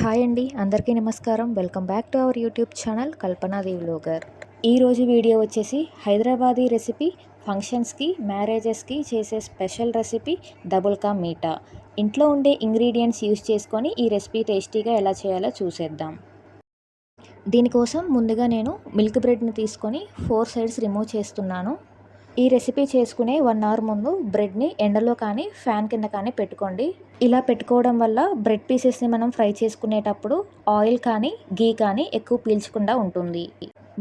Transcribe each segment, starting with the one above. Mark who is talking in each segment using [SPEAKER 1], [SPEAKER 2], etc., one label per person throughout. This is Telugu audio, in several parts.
[SPEAKER 1] హాయ్ అండి అందరికీ నమస్కారం. Welcome back to our YouTube channel Kalpanadevi vlogger ఈరోజు వీడియో వచ్చేసి హైదరాబాదీ రెసిపీ ఫంక్షన్స్కి మ్యారేజెస్కి చేసే special recipe double ka meetha. ఇంట్లో ఉండే ఇంగ్రీడియంట్స్ యూజ్ చేసుకొని ఈ రెసిపీ టేస్టీగా ఎలా చేయాలో చూసేద్దాం. దీనికోసం ముందుగా నేను మిల్క్ బ్రెడ్ని తీసుకొని ఫోర్ సైడ్స్ రిమూవ్ చేస్తున్నాను. ఈ రెసిపీ చేసుకునే వన్ అవర్ ముందు బ్రెడ్ని ఎండలో కానీ ఫ్యాన్ కింద కానీ పెట్టుకోండి. ఇలా పెట్టుకోవడం వల్ల బ్రెడ్ పీసెస్ని మనం ఫ్రై చేసుకునేటప్పుడు ఆయిల్ కానీ గీ కానీ ఎక్కువ పీల్చకుండా ఉంటుంది.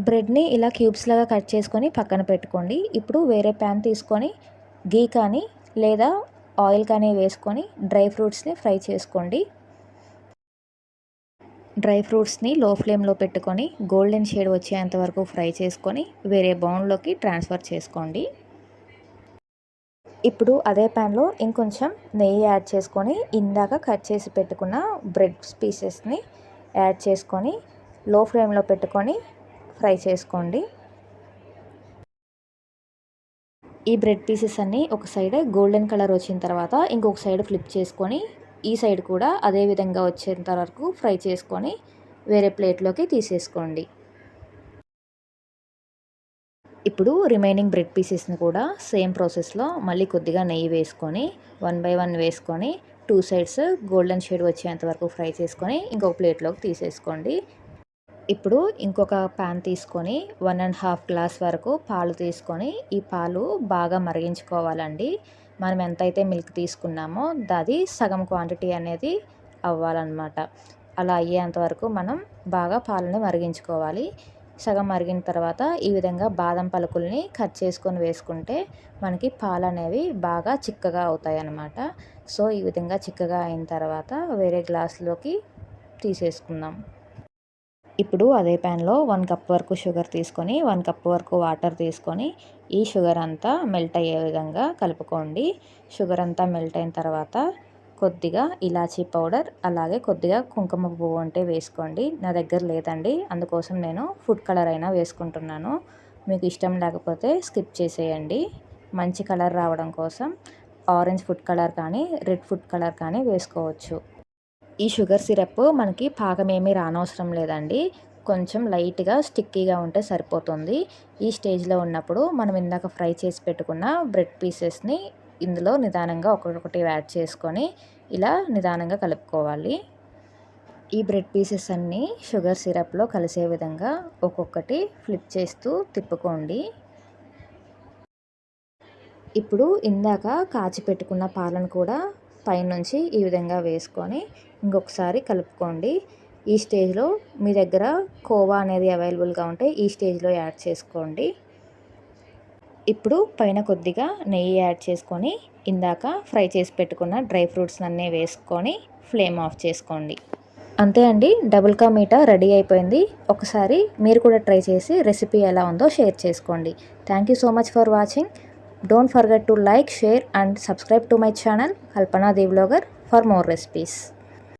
[SPEAKER 1] బ్రెడ్ని ఇలా క్యూబ్స్ లాగా కట్ చేసుకొని పక్కన పెట్టుకోండి. ఇప్పుడు వేరే ప్యాన్ తీసుకొని గీ కానీ లేదా ఆయిల్ కానీ వేసుకొని డ్రై ఫ్రూట్స్ని ఫ్రై చేసుకోండి. డ్రై ఫ్రూట్స్ని లో ఫ్లేమ్లో పెట్టుకొని గోల్డెన్ షేడ్ వచ్చేంత వరకు ఫ్రై చేసుకొని వేరే బౌన్లోకి ట్రాన్స్ఫర్ చేసుకోండి. ఇప్పుడు అదే ప్యాన్లో ఇంకొంచెం నెయ్యి యాడ్ చేసుకొని ఇందాక కట్ చేసి పెట్టుకున్న బ్రెడ్ పీసెస్ని యాడ్ చేసుకొని లో ఫ్లేమ్లో పెట్టుకొని ఫ్రై చేసుకోండి. ఈ బ్రెడ్ పీసెస్ అన్నీ ఒక సైడ్ గోల్డెన్ కలర్ వచ్చిన తర్వాత ఇంకొక సైడ్ ఫ్లిప్ చేసుకొని ఈ సైడ్ కూడా అదే విధంగా వచ్చేంత వరకు ఫ్రై చేసుకొని వేరే ప్లేట్లోకి తీసేసుకోండి. ఇప్పుడు రిమైనింగ్ బ్రెడ్ పీసెస్ని కూడా సేమ్ ప్రాసెస్లో మళ్ళీ కొద్దిగా నెయ్యి వేసుకొని వన్ బై వన్ వేసుకొని టూ సైడ్స్ గోల్డెన్ షేడ్ వచ్చేంత వరకు ఫ్రై చేసుకొని ఇంకొక ప్లేట్లోకి తీసేసుకోండి. ఇప్పుడు ఇంకొక ప్యాన్ తీసుకొని వన్ అండ్ హాఫ్ గ్లాస్ వరకు పాలు తీసుకొని ఈ పాలు బాగా మరిగించుకోవాలండి. మనం ఎంతైతే మిల్క్ తీసుకున్నామో అది సగం క్వాంటిటీ అనేది అవ్వాలన్నమాట. అలా అయ్యేంత వరకు మనం బాగా పాలని మరిగించుకోవాలి. సగం మరిగిన తర్వాత ఈ విధంగా బాదం పలుకుల్ని కట్ చేసుకొని వేసుకుంటే మనకి పాలు అనేవి బాగా చిక్కగా అవుతాయి అన్నమాట సో ఈ విధంగా చిక్కగా అయిన తర్వాత వేరే గ్లాస్లోకి తీసేసుకుందాం. ఇప్పుడు అదే ప్యాన్లో వన్ కప్ వరకు షుగర్ తీసుకొని వన్ కప్ వరకు వాటర్ తీసుకొని ఈ షుగర్ అంతా మెల్ట్ అయ్యే విధంగా కలుపుకోండి. షుగర్ అంతా మెల్ట్ అయిన తర్వాత కొద్దిగా ఇలాచీ పౌడర్ అలాగే కొద్దిగా కుంకుమ పువ్వు ఉంటే వేసుకోండి. నా దగ్గర లేదండి. అందుకోసం నేను ఫుడ్ కలర్ అయినా వేసుకుంటున్నాను. మీకు ఇష్టం లేకపోతే స్కిప్ చేసేయండి. మంచి కలర్ రావడం కోసం ఆరెంజ్ ఫుడ్ కలర్ కానీ రెడ్ ఫుడ్ కలర్ కానీ వేసుకోవచ్చు. ఈ షుగర్ సిరప్ మనకి పాకమేమీ రానవసరం లేదండి. కొంచెం లైట్గా స్టిక్కీగా ఉంటే సరిపోతుంది. ఈ స్టేజ్లో ఉన్నప్పుడు మనం ఇందాక ఫ్రై చేసి పెట్టుకున్న బ్రెడ్ పీసెస్ని ఇందులో నిదానంగా ఒక్కొక్కటి యాడ్ చేసుకొని ఇలా నిదానంగా కలుపుకోవాలి. ఈ బ్రెడ్ పీసెస్ అన్నీ షుగర్ సిరప్లో కలిసే విధంగా ఒక్కొక్కటి ఫ్లిప్ చేస్తూ తిప్పుకోండి. ఇప్పుడు ఇందాక కాచి పెట్టుకున్న పాలను కూడా పైనుంచి ఈ విధంగా వేసుకొని ఇంకొకసారి కలుపుకోండి. ఈ స్టేజ్లో మీ దగ్గర కోవా అనేది అవైలబుల్గా ఉంటే ఈ స్టేజ్లో యాడ్ చేసుకోండి. ఇప్పుడు పైన కొద్దిగా నెయ్యి యాడ్ చేసుకొని ఇందాక ఫ్రై చేసి పెట్టుకున్న డ్రై ఫ్రూట్స్ అన్నీ వేసుకొని ఫ్లేమ్ ఆఫ్ చేసుకోండి. అంతే అండి డబుల్ కా మీటా రెడీ అయిపోయింది. ఒకసారి మీరు కూడా ట్రై చేసి రెసిపీ ఎలా ఉందో షేర్ చేసుకోండి. Thank you so much for watching. Don't forget to like, share and subscribe to my channel Kalpana Devlogar for more recipes.